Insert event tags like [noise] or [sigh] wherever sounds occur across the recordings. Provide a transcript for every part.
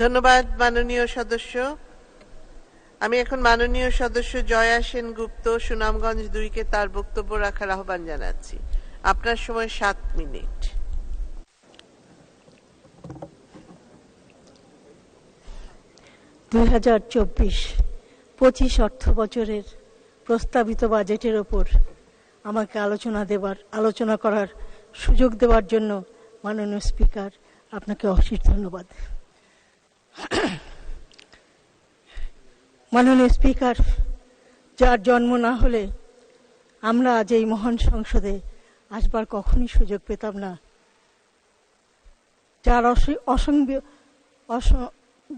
ধন্যবাদ, মাননীয় সদস্য। আমি এখন মাননীয় সদস্য জয়া সেনগুপ্ত, সুনামগঞ্জ দুইকে তার বক্তব্য রাখার আহ্বান জানাচ্ছি। আপনার সময় সাত মিনিট। দুই হাজার চব্বিশ, পঁচিশ অর্থ বছরের প্রস্তাবিত বাজেটের ওপর আমাকে আলোচনা দেবার, আলোচনা করার সুযোগ দেওয়ার জন্য মাননীয় স্পিকার, আপনাকে অশেষ ধন্যবাদ। [clears throat] মাননীয় স্পিকার, যার জন্ম না হলে আমরা আজ এই মহান সংসদে আসবার কখনই সুযোগ পেতাম না। যার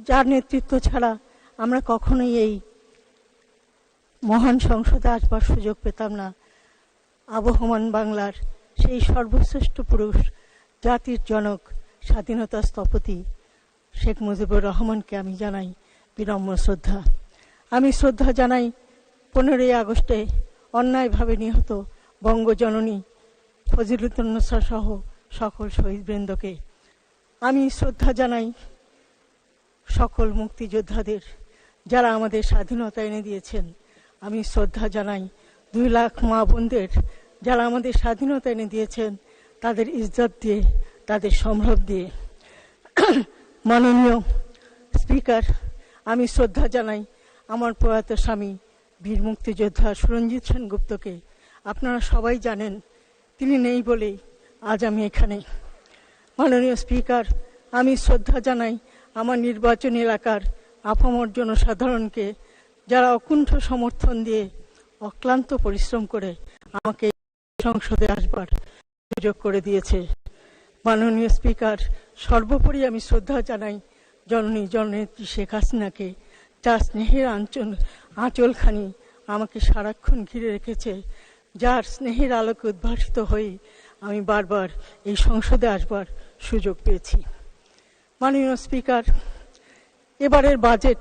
যার নেতৃত্ব ছাড়া আমরা কখনোই এই মহান সংসদে আসবার সুযোগ পেতাম না। আবহমান বাংলার সেই সর্বশ্রেষ্ঠ পুরুষ, জাতির জনক, স্বাধীনতা স্থপতি শেখ মুজিবুর রহমানকে আমি জানাই বিনম্র শ্রদ্ধা। আমি শ্রদ্ধা জানাই পনেরোই আগস্টে অন্যায়ভাবে নিহত বঙ্গজননী ফজিলুদ্দৌল্লা সহ সকল শহীদবৃন্দকে। আমি শ্রদ্ধা জানাই সকল মুক্তিযোদ্ধাদের যারা আমাদের স্বাধীনতা এনে দিয়েছেন। আমি শ্রদ্ধা জানাই দুই লাখ মা বোনদের যারা আমাদের স্বাধীনতা এনে দিয়েছেন, তাদের ইজ্জত দিয়ে, তাদের সম্ভব দিয়ে। মাননীয় স্পিকার, আমি শ্রদ্ধা জানাই আমার প্রয়াত স্বামী বীর মুক্তিযোদ্ধা সুরঞ্জিত সেনগুপ্তকে। আপনারা সবাই জানেন তিনি নেই বলেই আজ আমি এখানে। মাননীয় স্পিকার, আমি শ্রদ্ধা জানাই আমার নির্বাচনী এলাকার আপামর জনসাধারণকে যারা অকুণ্ঠ সমর্থন দিয়ে অক্লান্ত পরিশ্রম করে আমাকে সংসদে আসবার সুযোগ করে দিয়েছে। মাননীয় স্পিকার সর্বোপরি আমি শ্রদ্ধা জানাই জননী, জননেত্রী শেখ হাসিনাকে। যার স্নেহের আঞ্চল, আঁচলখানি আমাকে সারাক্ষণ ঘিরে রেখেছে। যার স্নেহের আলোকে উদ্ভাসিত হয়ে আমি বারবার এই সংসদে আসবার সুযোগ পেয়েছি। মাননীয় স্পিকার, এবারের বাজেট,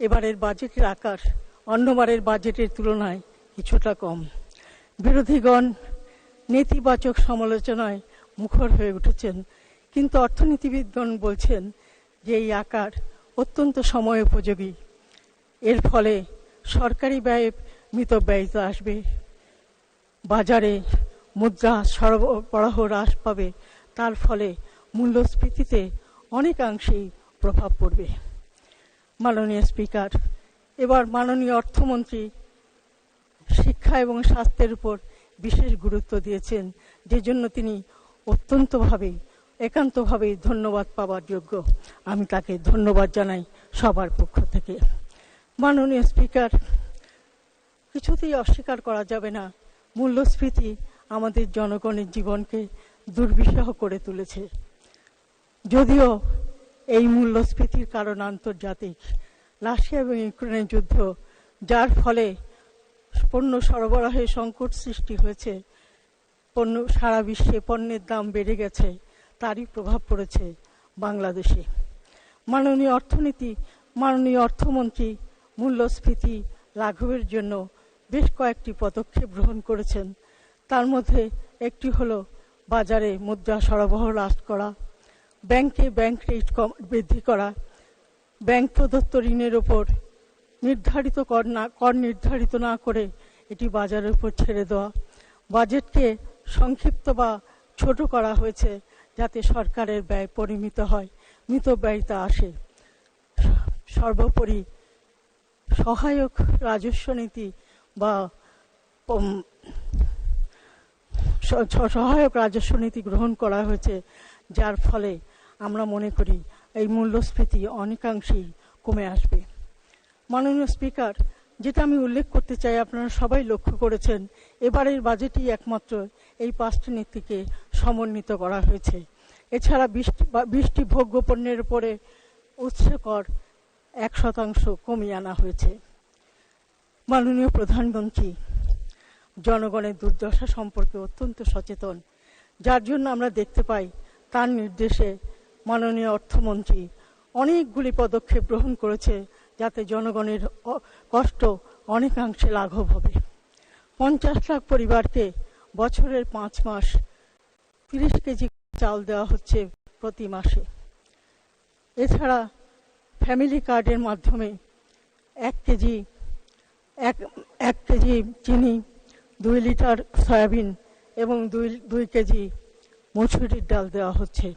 এবারের বাজেটের আকার অন্যবারের বাজেটের তুলনায় কিছুটা কম। বিরোধীগণ, নেতিবাচক সমালোচনায় মুখর হয়ে উঠেছেন। কিন্তু অর্থনীতিবিদগণ বলছেন যে এই আকার অত্যন্ত সময় উপযোগী। এর ফলে সরকারি ব্যয়ে মিতব্যয়িত আসবে। বাজারে মুদ্রা সরবরাহ হ্রাস পাবে। তার ফলে মূল্যস্ফীতিতে অনেকাংশেই প্রভাব পড়বে। মাননীয় স্পিকার, এবার মাননীয় অর্থমন্ত্রী শিক্ষা এবং স্বাস্থ্যের উপর বিশেষ গুরুত্ব দিয়েছেন যে জন্য তিনি অত্যন্তভাবে, একান্তভাবে ধন্যবাদ পাওয়ার যোগ্য। আমি তাকে ধন্যবাদ জানাই সবার পক্ষ থেকে। মাননীয় স্পিকার, কিছুতেই অস্বীকার করা যাবে না। মূল্যস্ফীতি আমাদের জনগণের জীবনকে দুর্বিষহ করে তুলেছে। যদিও এই মূল্যস্ফীতির কারণ আন্তর্জাতিক। রাশিয়া এবং ইউক্রেনের যুদ্ধ, যার ফলে পণ্য সরবরাহে সংকট সৃষ্টি হয়েছে পণ্য, সারা বিশ্বে পণ্যের দাম বেড়ে গেছে, তারই প্রভাব পড়েছে বাংলাদেশে। মাননীয় অর্থনীতি, মাননীয় অর্থমন্ত্রী মূল্যস্ফীতি লাঘবের জন্য বেশ কয়েকটি পদক্ষেপ গ্রহণ করেছেন। তার মধ্যে একটি হলো বাজারে মুদ্রা সরবরাহ হ্রাস করা, ব্যাংকে ব্যাংক রেট কম, বৃদ্ধি করা, ব্যাংক প্রদত্ত ঋণের ওপর নির্ধারিত কর না, কর নির্ধারিত না করে এটি বাজারের উপর ছেড়ে দেওয়া। বাজেটকে সংক্ষিপ্ত বা ছোট করা হয়েছে যাতে সরকারের ব্যয় পরিমিত হয়, মিত ব্যয়িতা আসে। সর্বোপরি সহায়ক রাজস্ব নীতি বা সহায়ক রাজস্ব নীতি গ্রহণ করা হয়েছে, যার ফলে আমরা মনে করি এই মূল্যস্ফীতি অনেকাংশেই কমে আসবে। মাননীয় স্পিকার যেটা আমি উল্লেখ করতে চাই, আপনারা সবাই লক্ষ্য করেছেন, এবারের বাজেটই একমাত্র এই পাঁচটি নীতিকে সমন্বিত করা হয়েছে। এছাড়া বৃষ্টি বৃষ্টি ভোগ্য পণ্যের উপরে উৎস কর এক শতাংশ কমিয়ে আনা হয়েছে। মাননীয় প্রধানমন্ত্রী, জনগণের দুর্দশা সম্পর্কে অত্যন্ত সচেতন। যার জন্য আমরা দেখতে পাই, তার নির্দেশে মাননীয় অর্থমন্ত্রী অনেকগুলি পদক্ষেপ গ্রহণ করেছে যাতে জনগণের কষ্ট অনেকাংশে লাঘব হবে। পঞ্চাশ লাখ পরিবারকে বছরের পাঁচ মাস তিরিশ কেজি চাল দেওয়া হচ্ছে প্রতি মাসে। এছাড়া ফ্যামিলি কার্ডের মাধ্যমে এক কেজি, এক এক কেজি চিনি, দুই লিটার সয়াবিন এবং দুই দুই কেজি মসুরির ডাল দেওয়া হচ্ছে।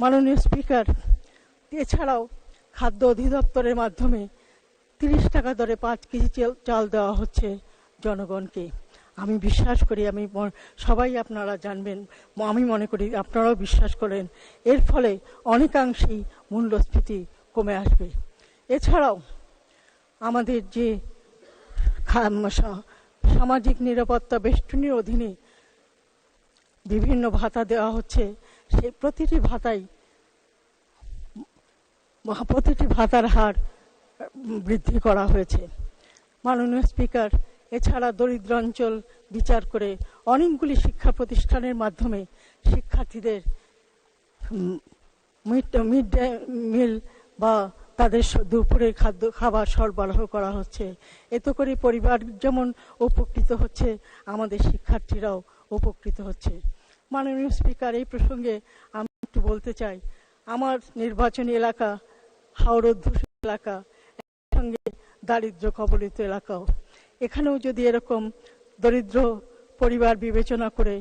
মাননীয় স্পিকার, এছাড়াও খাদ্য অধিদপ্তরের মাধ্যমে তিরিশ টাকা দরে পাঁচ কেজি চাল- দেওয়া হচ্ছে জনগণকে। আমি বিশ্বাস করি, আমি সবাই আপনারা জানবেন, আমি মনে করি আপনারাও বিশ্বাস করেন। এর ফলে অনেকাংশেই মূল্যস্ফীতি কমে আসবে। এছাড়াও আমাদের যে সামাজিক নিরাপত্তা বেষ্টনীর অধীনে বিভিন্ন ভাতা দেওয়া হচ্ছে সেই প্রতিটি ভাতাই, প্রতিটি ভাতার হার বৃদ্ধি করা হয়েছে। মাননীয় স্পিকার, এছাড়া দরিদ্র অঞ্চল বিচার করে অনেকগুলি শিক্ষা প্রতিষ্ঠানের মাধ্যমে শিক্ষার্থীদের মিড ডে মিল বা তাদের দুপুরের খাদ্য, খাবার সরবরাহ করা হচ্ছে। এতে করে পরিবার যেমন উপকৃত হচ্ছে, আমাদের শিক্ষার্থীরাও উপকৃত হচ্ছে। মাননীয় স্পিকার, এই প্রসঙ্গে আমি একটু বলতে চাই। আমার নির্বাচনী এলাকা, হাওড় এলাকা সঙ্গে দারিদ্র কবলিত এলাকাও। এখানেও যদি এরকম দরিদ্র পরিবার বিবেচনা করে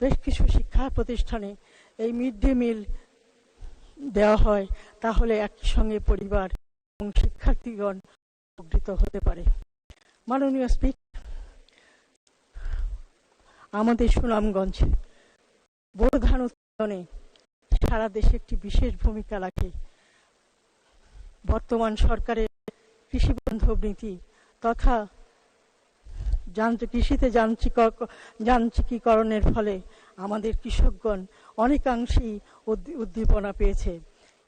বেশ কিছু শিক্ষা প্রতিষ্ঠানে এই মিড ডে মিল দেওয়া হয়, তাহলে একই সঙ্গে পরিবার এবং শিক্ষার্থীগণ উপকৃত হতে পারে। মাননীয় স্পিকার আমাদের সুনামগঞ্জ বোরো ধান উৎপাদনে সারা দেশে একটি বিশেষ ভূমিকা রাখে। বর্তমান সরকারের কৃষি বান্ধব নীতি তথা যান্ত্রিক কৃষিতে যান্ত্রিক- যান্ত্রিকীকরণের ফলে আমাদের কৃষকগণ অনেকাংশেই উদ্দীপনা পেয়েছে।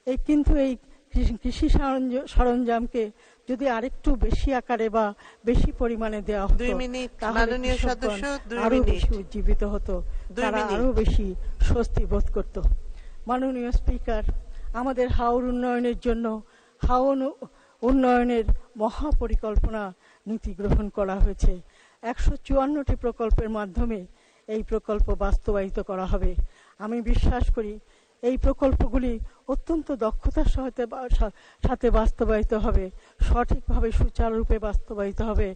এই কিন্তু এই কৃষি- সরঞ্জামকে যদি আরেকটু বেশি আকারে বা বেশি পরিমাণে দেওয়া হতো তাহলে মাননীয় সদস্য আরও বেশি উজ্জীবিত হতো তারা আরও বেশি স্বস্তি বোধ করত। মাননীয় স্পিকার আমাদের হাওর উন্নয়নের জন্য হাওন উন্নয়নের মহাপরিকল্পনা নীতি গ্রহণ করা হয়েছে। একশো চুয়ান্নটি প্রকল্পের মাধ্যমে এই প্রকল্প বাস্তবায়িত করা হবে। আমি বিশ্বাস করি, এই প্রকল্পগুলি অত্যন্ত দক্ষতার সাথে সাথে বাস্তবায়িত হবে, সঠিকভাবে সুচারুরূপে বাস্তবায়িত হবে।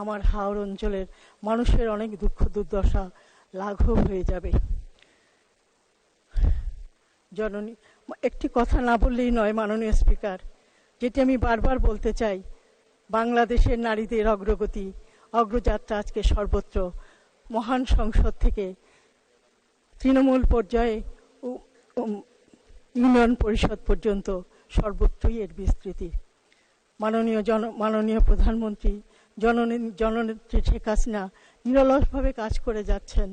আমার হাওড় অঞ্চলের মানুষের অনেক দুঃখ দুর্দশা লাঘব হয়ে যাবে। জননী, একটি কথা না বললেই নয়, মাননীয় স্পিকার। যেটি আমি বারবার বলতে চাই, বাংলাদেশের নারীদের অগ্রগতি, অগ্রযাত্রা আজকে সর্বত্র মহান সংসদ থেকে তৃণমূল পর্যায়ে ইউনিয়ন পরিষদ পর্যন্ত সর্বত্রই এর বিস্তৃতি। মাননীয় জন, মাননীয় প্রধানমন্ত্রী, জননী, জননেত্রী শেখ হাসিনা নিরলসভাবে কাজ করে যাচ্ছেন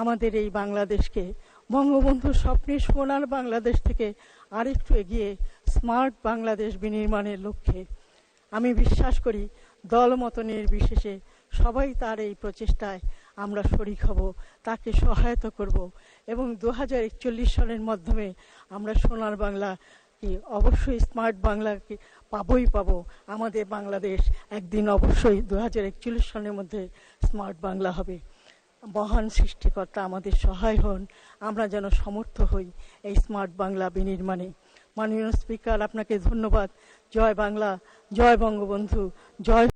আমাদের এই বাংলাদেশকে। বঙ্গবন্ধুর স্বপ্নের সোনার বাংলাদেশ থেকে আরেকটু এগিয়ে স্মার্ট বাংলাদেশ বিনির্মাণের লক্ষ্যে আমি বিশ্বাস করি দলমত নির্বিশেষে সবাই তার এই প্রচেষ্টায় আমরা শরিক হব, তাকে সহায়তা করব এবং দু হাজার একচল্লিশ সালের মাধ্যমে আমরা সোনার বাংলা অবশ্যই স্মার্ট বাংলাকে পাবই পাবো। আমাদের বাংলাদেশ একদিন অবশ্যই দু হাজার একচল্লিশ সালের মধ্যে স্মার্ট বাংলা হবে। মহান সৃষ্টিকর্তা আমাদের সহায় হন, আমরা যেন সমর্থ হই এই স্মার্ট বাংলা বিনির্মাণে। মাননীয় স্পিকার আপনাকে ধন্যবাদ। জয় বাংলা জয় বঙ্গবন্ধু জয়